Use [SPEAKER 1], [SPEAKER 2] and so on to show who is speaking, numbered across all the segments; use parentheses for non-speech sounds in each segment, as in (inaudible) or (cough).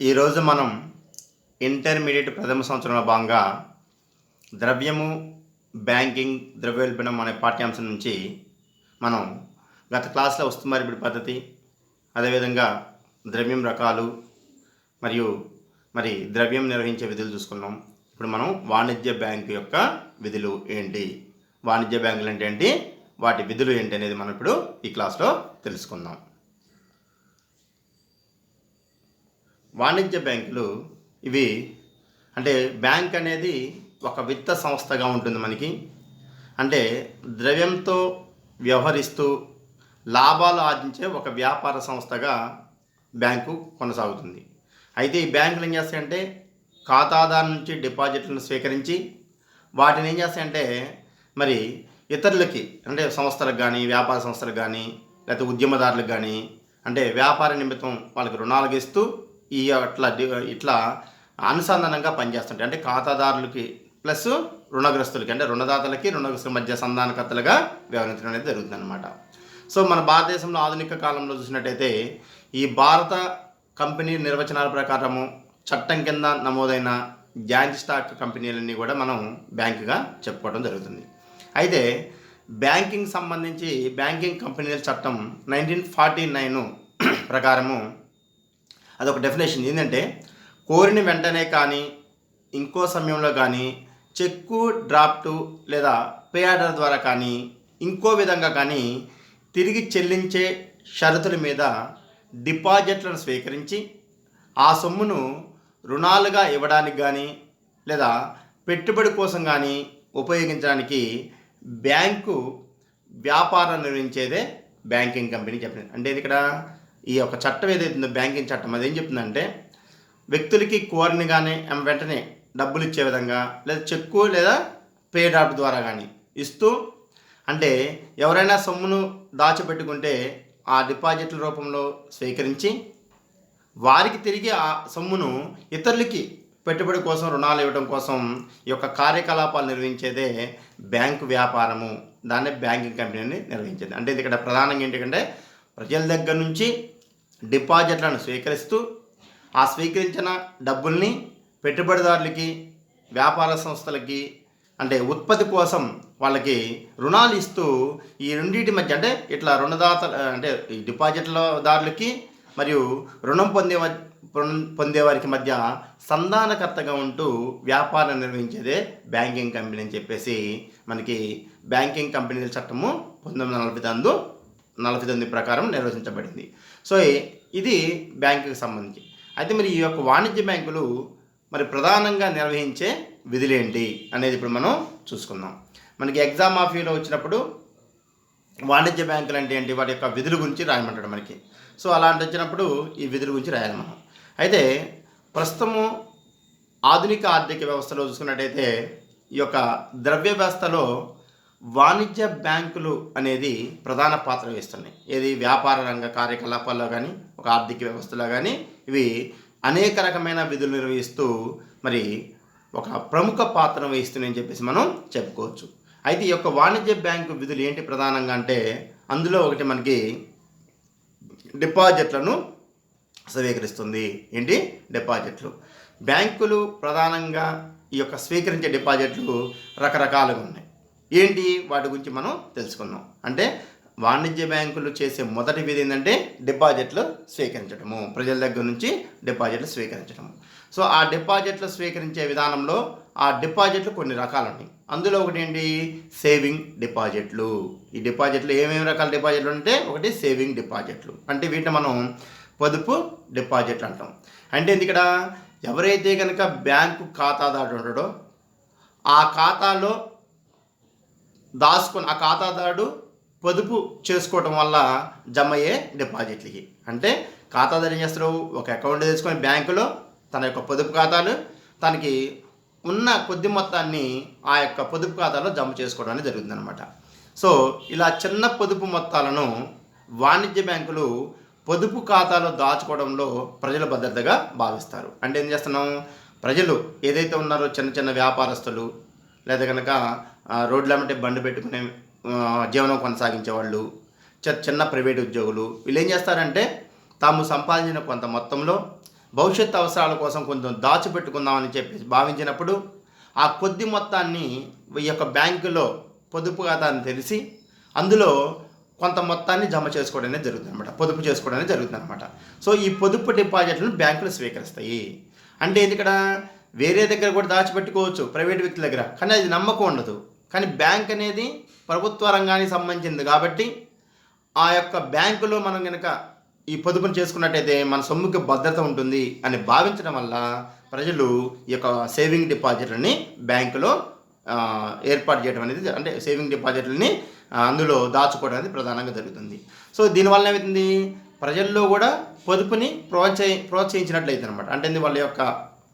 [SPEAKER 1] ఈరోజు మనం ఇంటర్మీడియట్ ప్రథమ సంవత్సరంలో భాగంగా ద్రవ్యము బ్యాంకింగ్ ద్రవ్యోల్బణం అనే పాఠ్యాంశం నుంచి మనం గత క్లాస్లో వస్తుమారిపిడి పద్ధతి అదేవిధంగా ద్రవ్యం రకాలు మరియు మరి ద్రవ్యం నిర్వహించే విధులు చూసుకున్నాం. ఇప్పుడు మనం వాణిజ్య బ్యాంకు యొక్క విధులు ఏంటి? వాణిజ్య బ్యాంకులు అంటే ఏంటి? వాటి విధులు ఏంటి అనేది మనం ఇప్పుడు ఈ క్లాస్లో తెలుసుకుందాం. వాణిజ్య బ్యాంకులు ఇవి అంటే బ్యాంక్ అనేది ఒక విత్త సంస్థగా ఉంటుంది మనకి. అంటే ద్రవ్యంతో వ్యవహరిస్తూ లాభాలు ఆర్జించే ఒక వ్యాపార సంస్థగా బ్యాంకు కొనసాగుతుంది. అయితే ఈ బ్యాంకులు ఏం చేస్తాయంటే ఖాతాదారు నుంచి డిపాజిట్లను స్వీకరించి వాటిని ఏం చేస్తాయంటే మరి ఇతరులకి అంటే సంస్థలకు కానీ వ్యాపార సంస్థలకు కానీ లేకపోతే ఉద్యమదారులకు కానీ అంటే వ్యాపార నిమిత్తం వాళ్ళకి రుణాలు ఇస్తూ ఈ అట్లా ఇట్లా అనుసంధానంగా పనిచేస్తుంటాయి. అంటే ఖాతాదారులకి ప్లస్ రుణగ్రస్తులకి అంటే రుణదాతలకి రుణగ్రస్తుల మధ్య సంధానకర్తలుగా వ్యవహరించడం అనేది జరుగుతుందన్నమాట. సో మన భారతదేశంలో ఆధునిక కాలంలో చూసినట్టయితే ఈ భారత కంపెనీ నిర్వచనాల ప్రకారము చట్టం కింద నమోదైన జాయింట్ స్టాక్ కంపెనీలన్నీ కూడా మనం బ్యాంకుగా చెప్పుకోవడం జరుగుతుంది. అయితే బ్యాంకింగ్ సంబంధించి బ్యాంకింగ్ కంపెనీల చట్టం నైన్టీన్ ఫార్టీ నైన్ ప్రకారము అదొక డెఫినేషన్ ఏంటంటే కోరిన వెంటనే కానీ ఇంకో సమయంలో కానీ చెక్కు డ్రాఫ్ట్ లేదా పే ఆర్డర్ ద్వారా కానీ ఇంకో విధంగా కానీ తిరిగి చెల్లించే షరతుల మీద డిపాజిట్లను స్వీకరించి ఆ సొమ్మును రుణాలుగా ఇవ్వడానికి కానీ లేదా పెట్టుబడి కోసం కానీ ఉపయోగించడానికి బ్యాంకు వ్యాపారం నిర్వహించేదే బ్యాంకింగ్ కంపెనీ చెప్పింది అంటే ఇది ఇక్కడ? ఈ యొక్క చట్టం ఏదైతుందో బ్యాంకింగ్ చట్టం అది ఏం చెప్తుందంటే వ్యక్తులకి కోరిని కానీ వెంటనే డబ్బులు ఇచ్చే విధంగా లేదా చెక్కు లేదా పే డ్రాఫ్ట్ ద్వారా కానీ ఇస్తూ అంటే ఎవరైనా సొమ్మును దాచిపెట్టుకుంటే ఆ డిపాజిట్ల రూపంలో స్వీకరించి వారికి తిరిగి ఆ సొమ్మును ఇతరులకి పెట్టుబడి కోసం రుణాలు ఇవ్వడం కోసం ఈ యొక్క కార్యకలాపాలు నిర్వహించేదే బ్యాంకు వ్యాపారము. దాన్నే బ్యాంకింగ్ కంపెనీని నిర్వహించేది. అంటే ఇది ఇక్కడ ప్రధానంగా ఏంటంటే ప్రజల దగ్గర నుంచి డిపాజిట్లను స్వీకరిస్తూ ఆ స్వీకరించిన డబ్బుల్ని పెట్టుబడిదారులకి వ్యాపార సంస్థలకి అంటే ఉత్పత్తి కోసం వాళ్ళకి రుణాలు ఇస్తూ ఈ రెండింటి మధ్య అంటే ఇట్లా రుణదాత అంటే ఈ డిపాజిట్ల దారులకి మరియు రుణం పొందే రుణం పొందేవారికి మధ్య సంధానకర్తగా ఉంటూ వ్యాపారం నిర్వహించేదే బ్యాంకింగ్ కంపెనీ అని చెప్పేసి మనకి బ్యాంకింగ్ కంపెనీల చట్టము పంతొమ్మిది వందల నలభై తొమ్మిది నలభై తొమ్మిది ప్రకారం నిర్వచించబడింది. సో ఇది బ్యాంకుకి సంబంధించి. అయితే మరి ఈ యొక్క వాణిజ్య బ్యాంకులు మరి ప్రధానంగా నిర్వహించే విధులేంటి అనేది ఇప్పుడు మనం చూసుకుందాం. మనకి ఎగ్జామ్ ఆఫీలో వచ్చినప్పుడు వాణిజ్య బ్యాంకులు అంటే ఏంటి? వాటి యొక్క విధుల గురించి రాయమంటాడు మనకి. సో అలాంటి వచ్చినప్పుడు ఈ విధుల గురించి రాయాలి మనం. అయితే ప్రస్తుతము ఆధునిక ఆర్థిక వ్యవస్థలో చూసుకున్నట్టయితే ఈ యొక్క ద్రవ్య వ్యవస్థలో వాణిజ్య బ్యాంకులు అనేది ప్రధాన పాత్ర వేస్తున్నాయి ఏది? వ్యాపార రంగ కార్యకలాపాల్లో కానీ ఒక ఆర్థిక వ్యవస్థలో కానీ ఇవి అనేక రకమైన విధులు నిర్వహిస్తూ మరి ఒక ప్రముఖ పాత్ర వహిస్తున్నాయని చెప్పేసి మనం చెప్పుకోవచ్చు. అయితే ఈ యొక్క వాణిజ్య బ్యాంకు విధులు ఏంటి ప్రధానంగా అంటే అందులో ఒకటి మనకి డిపాజిట్లను స్వీకరిస్తుంది. ఏంటి? డిపాజిట్లు. బ్యాంకులు ప్రధానంగా ఈ యొక్క స్వీకరించే డిపాజిట్లు రకరకాలుగా ఉన్నాయి. ఏంటి? వాటి గురించి మనం తెలుసుకుందాం అంటే వాణిజ్య బ్యాంకులు చేసే మొదటి విధి ఏంటంటే డిపాజిట్లు స్వీకరించడము. ప్రజల దగ్గర నుంచి డిపాజిట్లు స్వీకరించడము. సో ఆ డిపాజిట్లు స్వీకరించే విధానంలో ఆ డిపాజిట్లు కొన్ని రకాలు ఉన్నాయి అందులో ఒకటి ఏంటి? సేవింగ్ డిపాజిట్లు. ఈ డిపాజిట్లు ఏమేమి రకాల డిపాజిట్లు అంటే? ఒకటి సేవింగ్ డిపాజిట్లు. అంటే వీటిని మనం పొదుపు డిపాజిట్లు అంటాం. అంటే ఇది ఇక్కడ? ఎవరైతే కనుక బ్యాంకు ఖాతాదారుడు ఉంటాడో ఆ ఖాతాలో దాచుకుని ఆ ఖాతాదారుడు పొదుపు చేసుకోవటం వల్ల జమ అయ్యే డిపాజిట్లకి. అంటే ఖాతాదారు ఏం ఒక అకౌంట్ తీసుకొని బ్యాంకులో తన యొక్క పొదుపు ఖాతాలు తనకి ఉన్న కొద్ది మొత్తాన్ని ఆ యొక్క పొదుపు ఖాతాలో జమ చేసుకోవడం అనేది జరుగుతుందనమాట సో ఇలా చిన్న పొదుపు మొత్తాలను వాణిజ్య బ్యాంకులు పొదుపు ఖాతాలో దాచుకోవడంలో ప్రజలు భద్రతగా భావిస్తారు. అంటే ఏం చేస్తున్నాం? ప్రజలు ఏదైతే ఉన్నారో చిన్న చిన్న వ్యాపారస్తులు లేదా కనుక రోడ్ల బండి పెట్టుకునే జీవనం కొనసాగించే వాళ్ళు చి- చిన్న ప్రైవేట్ ఉద్యోగులు. వీళ్ళు ఏం చేస్తారంటే తాము సంపాదించిన కొంత మొత్తంలో భవిష్యత్ అవసరాల కోసం కొంచెం దాచిపెట్టుకుందామని చెప్పి భావించినప్పుడు ఆ కొద్ది మొత్తాన్ని ఈ యొక్క బ్యాంకులో పొదుపు ఖాతాని తెలిసి అందులో కొంత మొత్తాన్ని జమ చేసుకోవడం అనేది జరుగుతుంది అనమాట పొదుపు చేసుకోవడం అనేది జరుగుతుంది అనమాట సో ఈ పొదుపు డిపాజిట్లను బ్యాంకులు స్వీకరిస్తాయి. అంటే ఇది ఇక్కడ? వేరే దగ్గర కూడా దాచిపెట్టుకోవచ్చు ప్రైవేట్ వ్యక్తుల దగ్గర. కానీ అది నమ్మకం ఉండదు. కానీ బ్యాంక్ అనేది ప్రభుత్వ రంగానికి సంబంధించింది కాబట్టి ఆ యొక్క బ్యాంకులో మనం కనుక ఈ పొదుపును చేసుకున్నట్టయితే మన సొమ్ముకి భద్రత ఉంటుంది అని భావించడం వల్ల ప్రజలు ఈ యొక్క సేవింగ్ డిపాజిట్లని బ్యాంకులో ఏర్పాటు చేయడం అనేది అంటే సేవింగ్ డిపాజిట్లని అందులో దాచుకోవడం అనేది ప్రధానంగా జరుగుతుంది. సో దీనివల్ల ఏమవుతుంది ప్రజల్లో కూడా పొదుపుని ప్రోత్సహి ప్రోత్సహించినట్లయితే అనమాట అంటే వాళ్ళ యొక్క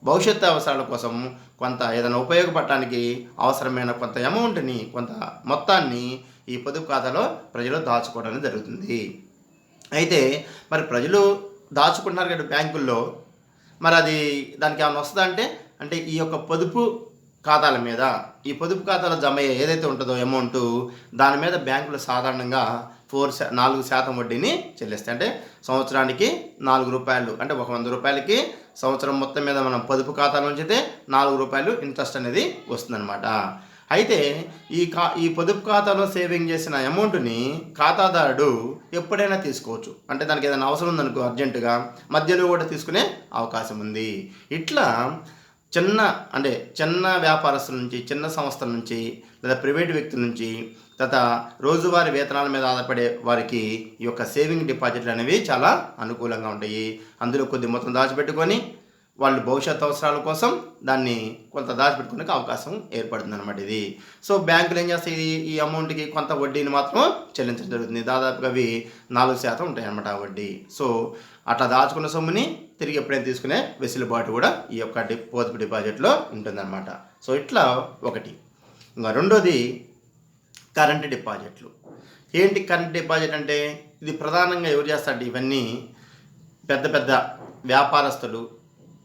[SPEAKER 1] భవిష్యత్తు అవసరాల కోసం కొంత ఏదైనా ఉపయోగపడటానికి అవసరమైన కొంత అమౌంట్ని కొంత మొత్తాన్ని ఈ పొదుపు ఖాతాలో ప్రజలు దాచుకోవడం జరుగుతుంది. అయితే మరి ప్రజలు దాచుకుంటున్నారు కదా బ్యాంకుల్లో మరి అది దానికి ఏమైనా వస్తుందా అంటే అంటే ఈ యొక్క పొదుపు ఖాతాల మీద ఈ పొదుపు ఖాతాలో జమ అయ్యే ఏదైతే ఉంటుందో అమౌంట్ దాని మీద బ్యాంకులు సాధారణంగా ఫోర్ నాలుగు శాతం వడ్డీని చెల్లిస్తాయి. అంటే సంవత్సరానికి నాలుగు రూపాయలు అంటే ఒక వంద రూపాయలకి సంవత్సరం మొత్తం మీద మనం పొదుపు ఖాతాలో ఉంచితే నాలుగు రూపాయలు ఇంట్రెస్ట్ అనేది వస్తుందన్నమాట. అయితే ఈ కా ఈ పొదుపు ఖాతాలో సేవింగ్ చేసిన అమౌంట్ని ఖాతాదారుడు ఎప్పుడైనా తీసుకోవచ్చు. అంటే దానికి ఏదైనా అవసరం ఉందనుకో అర్జెంటుగా మధ్యలో కూడా తీసుకునే అవకాశం ఉంది. ఇట్లా చిన్న అంటే చిన్న వ్యాపారస్తుల నుంచి చిన్న సంస్థల నుంచి లేదా ప్రైవేట్ వ్యక్తుల నుంచి తర్వాత రోజువారి వేతనాల మీద ఆధారపడే వారికి ఈ యొక్క సేవింగ్ డిపాజిట్లు అనేవి చాలా అనుకూలంగా ఉంటాయి. అందులో కొద్ది మొత్తం దాచిపెట్టుకొని వాళ్ళు భవిష్యత్ అవసరాల కోసం దాన్ని కొంత దాచిపెట్టుకునే అవకాశం ఏర్పడుతుంది అనమాట ఇది. సో బ్యాంకులు ఏం చేస్తాయి? ఈ- అమౌంట్కి కొంత వడ్డీని మాత్రం చెల్లించడం జరుగుతుంది. దాదాపుగా అవి నాలుగు శాతం ఉంటాయన్నమాట ఆ వడ్డీ. సో అట్లా దాచుకున్న సొమ్ముని తిరిగి ఎప్పుడైనా తీసుకునే వెసులుబాటు కూడా ఈ యొక్క డి పొదుపు డిపాజిట్లో ఉంటుందన్నమాట. సో ఇట్లా ఒకటి. ఇంకా రెండోది కరెంట్ డిపాజిట్లు. ఏంటి కరెంట్ డిపాజిట్ అంటే? ఇది ప్రధానంగా ఎవరు చేస్తారంటే ఇవన్నీ పెద్ద పెద్ద వ్యాపారస్తులు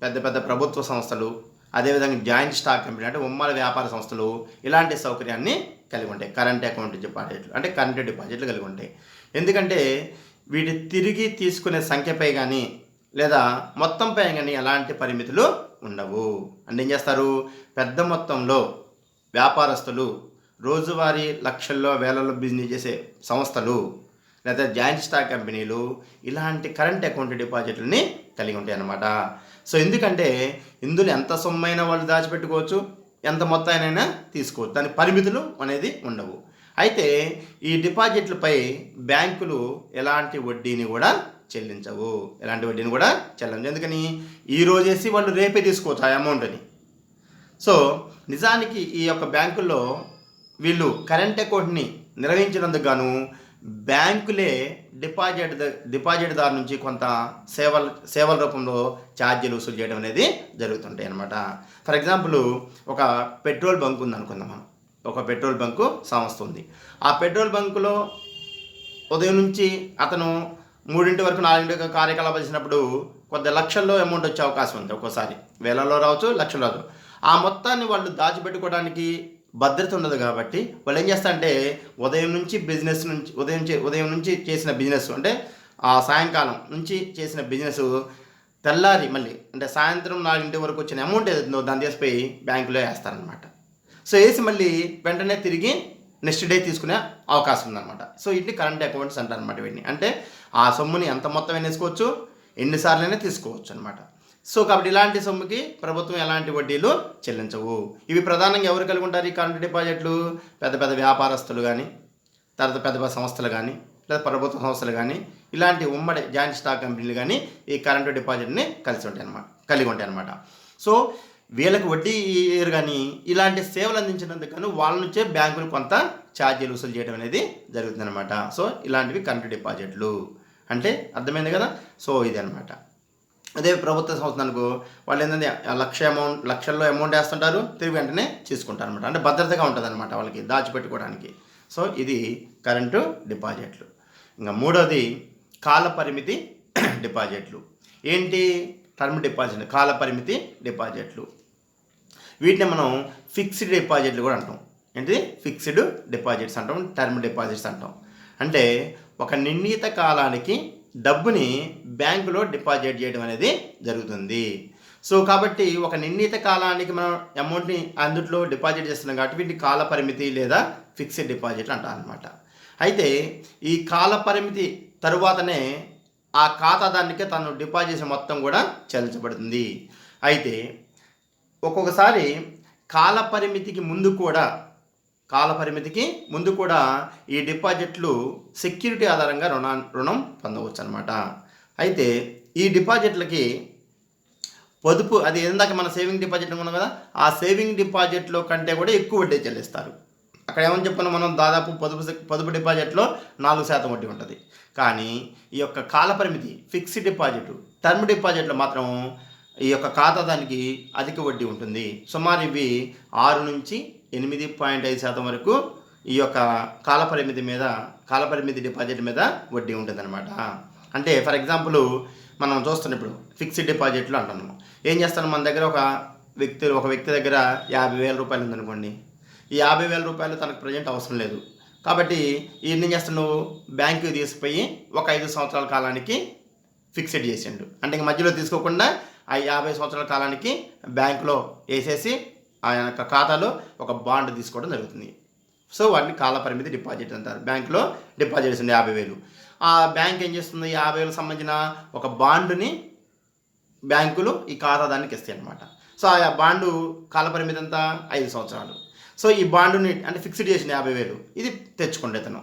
[SPEAKER 1] పెద్ద పెద్ద ప్రభుత్వ సంస్థలు అదేవిధంగా జాయింట్ స్టాక్ కంపెనీ అంటే ఉమ్మడి వ్యాపార సంస్థలు ఇలాంటి సౌకర్యాన్ని కలిగి ఉంటాయి. కరెంట్ అకౌంట్ డిపాజిట్లు అంటే కరెంట్ డిపాజిట్లు కలిగి ఉంటాయి. ఎందుకంటే వీటి తిరిగి తీసుకునే సంఖ్యపై కానీ లేదా మొత్తంపై కానీ ఎలాంటి పరిమితులు ఉండవు. అంటే ఏం చేస్తారు? పెద్ద మొత్తంలో వ్యాపారస్తులు రోజువారీ లక్షల్లో వేలలో బిజినెస్ చేసే సంస్థలు లేదా జాయింట్ స్టాక్ కంపెనీలు ఇలాంటి కరెంట్ అకౌంట్ డిపాజిట్లని కలిగి ఉంటాయి అన్నమాట సో ఎందుకంటే ఇందులో ఎంత సొమ్మైనా వాళ్ళు దాచిపెట్టుకోవచ్చు ఎంత మొత్తాన్నైనా తీసుకోవచ్చు. దాని పరిమితులు అనేది ఉండవు. అయితే ఈ డిపాజిట్లపై బ్యాంకులు ఎలాంటి వడ్డీని కూడా చెల్లించవు. ఎలాంటి వడ్డీని కూడా చెల్లించవు ఎందుకని? ఈ రోజేసి వాళ్ళు రేపే తీసుకోవచ్చు ఆ అమౌంట్ని. సో నిజానికి ఈ యొక్క బ్యాంకుల్లో వీళ్ళు కరెంట్ అకౌంట్ని నిర్వహించినందుకు గాను బ్యాంకులే డిపాజిట్ డిపాజిట్దారు నుంచి కొంత సేవల సేవల రూపంలో ఛార్జీలు వసూలు చేయడం అనేది జరుగుతుంటాయి అనమాట ఫర్ ఎగ్జాంపుల్ ఒక పెట్రోల్ బంక్ ఉంది అనుకుందాం మనం. ఒక పెట్రోల్ బంకు సంస్థ ఉంది. ఆ పెట్రోల్ బంకులో ఉదయం నుంచి అతను మూడింటి వరకు నాలుగింటి కార్యకలాపాలు చేసినప్పుడు కొద్ది లక్షల్లో అమౌంట్ వచ్చే అవకాశం ఉంది ఒక్కోసారి. వేలలో రావచ్చు లక్షలు రావచ్చు ఆ మొత్తాన్ని వాళ్ళు దాచిపెట్టుకోవడానికి భద్రత ఉండదు కాబట్టి వాళ్ళు ఏం చేస్తారంటే ఉదయం నుంచి బిజినెస్ నుంచి ఉదయం చే ఉదయం నుంచి చేసిన బిజినెస్ అంటే ఆ సాయంకాలం నుంచి చేసిన బిజినెస్ తెల్లారి మళ్ళీ అంటే సాయంత్రం నాలుగింటి వరకు వచ్చిన అమౌంట్ ఏదైతుందో దాన్ని తీసిపోయి బ్యాంకులో వేస్తారనమాట సో వేసి మళ్ళీ వెంటనే తిరిగి నెక్స్ట్ డే తీసుకునే అవకాశం ఉందన్నమాట. సో ఇన్ని కరెంట్ అకౌంట్స్ అంటారు అనమాట వీటిని. అంటే ఆ సొమ్ముని ఎంత మొత్తం వేసుకోవచ్చు ఎన్నిసార్లైనా తీసుకోవచ్చు అనమాట సో కాబట్టి ఇలాంటి సొమ్ముకి ప్రభుత్వం ఎలాంటి వడ్డీలు చెల్లించవు. ఇవి ప్రధానంగా ఎవరు కలిగి ఉంటారు ఈ కరెంట్ డిపాజిట్లు పెద్ద పెద్ద వ్యాపారస్తులు కానీ తర్వాత పెద్ద పెద్ద సంస్థలు కానీ లేదా ప్రభుత్వ సంస్థలు కానీ ఇలాంటి ఉమ్మడి జాయింట్ స్టాక్ కంపెనీలు కానీ ఈ కరెంటు డిపాజిట్ని కలిసి ఉంటాయి అనమాట కలిగి ఉంటాయి అనమాట సో వీళ్ళకి వడ్డీ ఇయ్యరు కానీ ఇలాంటి సేవలు అందించినందుకు కానీ వాళ్ళ నుంచే బ్యాంకులు కొంత ఛార్జీలు వసూలు చేయడం అనేది జరుగుతుందన్నమాట. సో ఇలాంటివి కరెంటు డిపాజిట్లు అంటే అర్థమైంది కదా? సో ఇది అనమాట అదే ప్రభుత్వ సంస్థలకు వాళ్ళు ఏంటంటే ఆ లక్ష అమౌంట్ లక్షల్లో అమౌంట్ వేస్తుంటారు తిరిగి వెంటనే తీసుకుంటారు అనమాట అంటే భద్రతగా ఉంటుంది అనమాట వాళ్ళకి దాచిపెట్టుకోవడానికి. సో ఇది కరెంటు డిపాజిట్లు. ఇంకా మూడోది కాల పరిమితి (clears throat) డిపాజిట్లు. ఏంటి? టర్మ్ డిపాజిట్ కాల పరిమితి డిపాజిట్లు. వీటిని మనం ఫిక్స్డ్ డిపాజిట్లు కూడా అంటాం. ఏంటి? ఫిక్స్డ్ డిపాజిట్స్ అంటాం టర్మ్ డిపాజిట్స్ అంటాం. అంటే ఒక నిర్ణీత కాలానికి డబ్బుని బ్యాంకులో డిపాజిట్ చేయడం అనేది జరుగుతుంది. సో కాబట్టి ఒక నిర్ణీత కాలానికి మనం అమౌంట్ని అందుట్లో డిపాజిట్ చేస్తున్నాం కాబట్టి వీటిని కాల పరిమితి లేదా ఫిక్స్డ్ డిపాజిట్ అంటారనమాట అయితే ఈ కాల పరిమితి తరువాతనే ఆ ఖాతాదారునికి తను డిపాజిట్ చేసిన మొత్తం కూడా చెల్లించబడుతుంది. అయితే ఒక్కొక్కసారి కాల పరిమితికి ముందు కూడా కాల పరిమితికి ముందు కూడా ఈ డిపాజిట్లు సెక్యూరిటీ ఆధారంగా రుణ రుణం పొందవచ్చు అనమాట అయితే ఈ డిపాజిట్లకి పొదుపు అది ఇందాక మన సేవింగ్ డిపాజిట్ ఉన్నాం కదా ఆ సేవింగ్ డిపాజిట్లో కంటే కూడా ఎక్కువ వడ్డీ చెల్లిస్తారు. అక్కడ ఏమని చెప్పాను మనం? దాదాపు పొదుపు పొదుపు డిపాజిట్లో నాలుగు శాతం వడ్డీ ఉంటుంది. కానీ ఈ యొక్క కాల పరిమితి ఫిక్స్డ్ డిపాజిట్ టర్మ్ డిపాజిట్లో మాత్రం ఈ యొక్క ఖాతాదానికి అధిక వడ్డీ ఉంటుంది. సుమారు ఇవి ఆరు నుంచి ఎనిమిది పాయింట్ ఐదు శాతం వరకు ఈ యొక్క కాల పరిమితి మీద కాల పరిమితి డిపాజిట్ మీద వడ్డీ ఉంటుందన్నమాట. అంటే ఫర్ ఎగ్జాంపుల్ మనం చూస్తున్నాం ఇప్పుడు ఫిక్స్డ్ డిపాజిట్లు అంటున్నాము. ఏం చేస్తాను? మన దగ్గర ఒక వ్యక్తి ఒక వ్యక్తి దగ్గర యాభై వేల రూపాయలు ఉందనుకోండి. ఈ యాభై వేల రూపాయలు తనకు ప్రజెంట్ అవసరం లేదు. కాబట్టి ఏం చేస్తాను నువ్వు బ్యాంకుకి తీసుకుపోయి ఒక ఐదు సంవత్సరాల కాలానికి ఫిక్స్డ్ చేసిండు. అంటే ఇంక మధ్యలో తీసుకోకుండా ఆ యాభై సంవత్సరాల కాలానికి బ్యాంకులో వేసేసి ఆయన యొక్క ఖాతాలో ఒక బాండ్ తీసుకోవడం జరుగుతుంది. సో వాటిని కాల పరిమితి డిపాజిట్ అంటారు. బ్యాంకులో డిపాజిట్ చేసింది యాభై వేలు. ఆ బ్యాంక్ ఏం చేస్తుంది? యాభై వేలకు సంబంధించిన ఒక బాండుని బ్యాంకులు ఈ ఖాతాదానికి ఇస్తాయి అనమాట సో ఆ బాండు కాల పరిమితి అంతా ఐదు సంవత్సరాలు. సో ఈ బాండుని అంటే ఫిక్స్డ్ చేసిన యాభై వేలు. ఇది తెచ్చుకోండి తను